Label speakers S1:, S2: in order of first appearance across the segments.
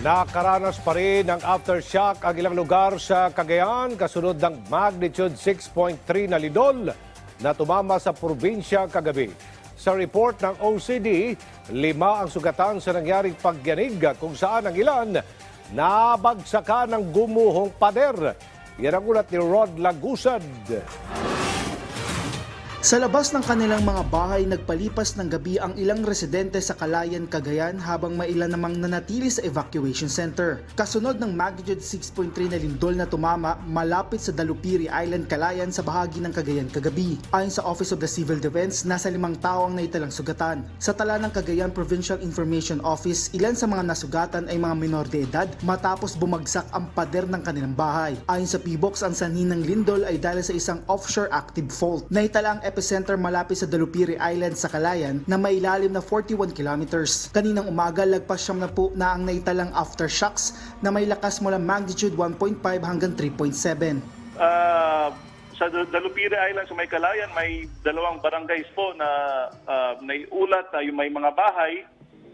S1: Nakaranas pa rin ng aftershock ang ilang lugar sa Cagayan kasunod ng magnitude 6.3 na lidol na tumama sa probinsya kagabi. Sa report ng OCD, lima ang sugatan sa nangyaring pagyanig kung saan ang ilan nabagsakan ng gumuhong pader. Yan ang ulat ni Rod Lagusad.
S2: Sa labas ng kanilang mga bahay, nagpalipas ng gabi ang ilang residente sa Kalayan, Cagayan habang mailan namang nanatili sa evacuation center. Kasunod ng magnitude 6.3 na lindol na tumama malapit sa Dalupiri Island, Kalayan sa bahagi ng Cagayan kagabi. Ayon sa Office of the Civil Defense, nasa limang tao ang naitalang sugatan. Sa tala ng Cagayan Provincial Information Office, ilan sa mga nasugatan ay mga minor de edad matapos bumagsak ang pader ng kanilang bahay. Ayon sa PBOX, ang sanhi ng lindol ay dahil sa isang offshore active fault. Naitala ang epicenter malapit sa Dalupiri Island sa Kalayan na may ilalim na 41 kilometers. Kaninang umaga, lagpas siyam na po na ang naitalang aftershocks na may lakas mula magnitude 1.5 hanggang 3.7.
S3: Ah, sa Dal- Dalupire Island sa may Kalayan, may dalawang barangays po na ah, naiulat na yung may mga bahay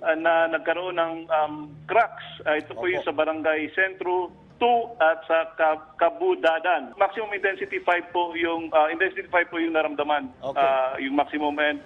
S3: ah, na nagkaroon ng um, cracks. Ah, ito po yung sa barangay Sentro 2 at sa Ka- Kabudadan. Maximum intensity 5 po yung ah, intensity 5 po yung naramdaman.
S1: Okay.
S3: Ah, yung maximum and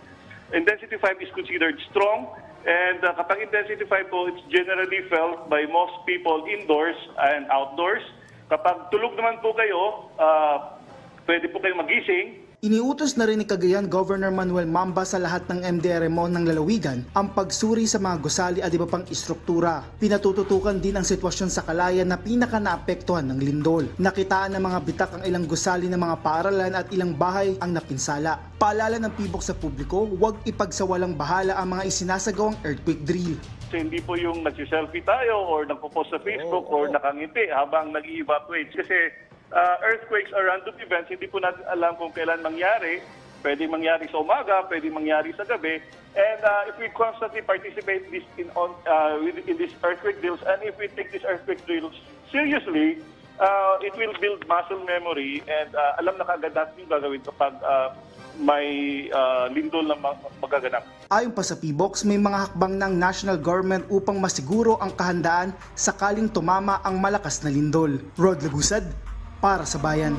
S3: intensity 5 is considered strong and uh, kapag intensity 5 po it's generally felt by most people indoors and outdoors. Kapag tulog naman po kayo, ah, pwede po kayo magising
S2: Iniutos na rin ni Cagayan Governor Manuel Mamba sa lahat ng MDRMO ng lalawigan ang pagsuri sa mga gusali at iba pang istruktura. Pinatututukan din ang sitwasyon sa Kalayan na pinaka naapektuhan ng lindol. Nakitaan ng mga bitak ang ilang gusali ng mga paaralan at ilang bahay ang napinsala. Paalala ng pibok sa publiko, huwag ipagsawalang bahala ang mga isinasagawang earthquake drill.
S3: Kasi hindi po yung nagsiselfie tayo or nagpo-post sa Facebook or nakangiti habang nag-evacuate. Kasi ah, earthquakes are random events, hindi po natin alam kung kailan mangyari. Pwede mangyari sa umaga, pwede mangyari sa gabi. And ah, if we constantly participate this in, on, with- in these earthquake drills and if we take these earthquake drills seriously, ah, it will build muscle memory and ah, alam na kagad natin yung gagawin kapag ah, may ah, lindol na mag- magaganap.
S2: Ayon pa sa PBOX, may mga hakbang ng national government upang masiguro ang kahandaan sakaling tumama ang malakas na lindol. Rod Lagusad, para sa bayan.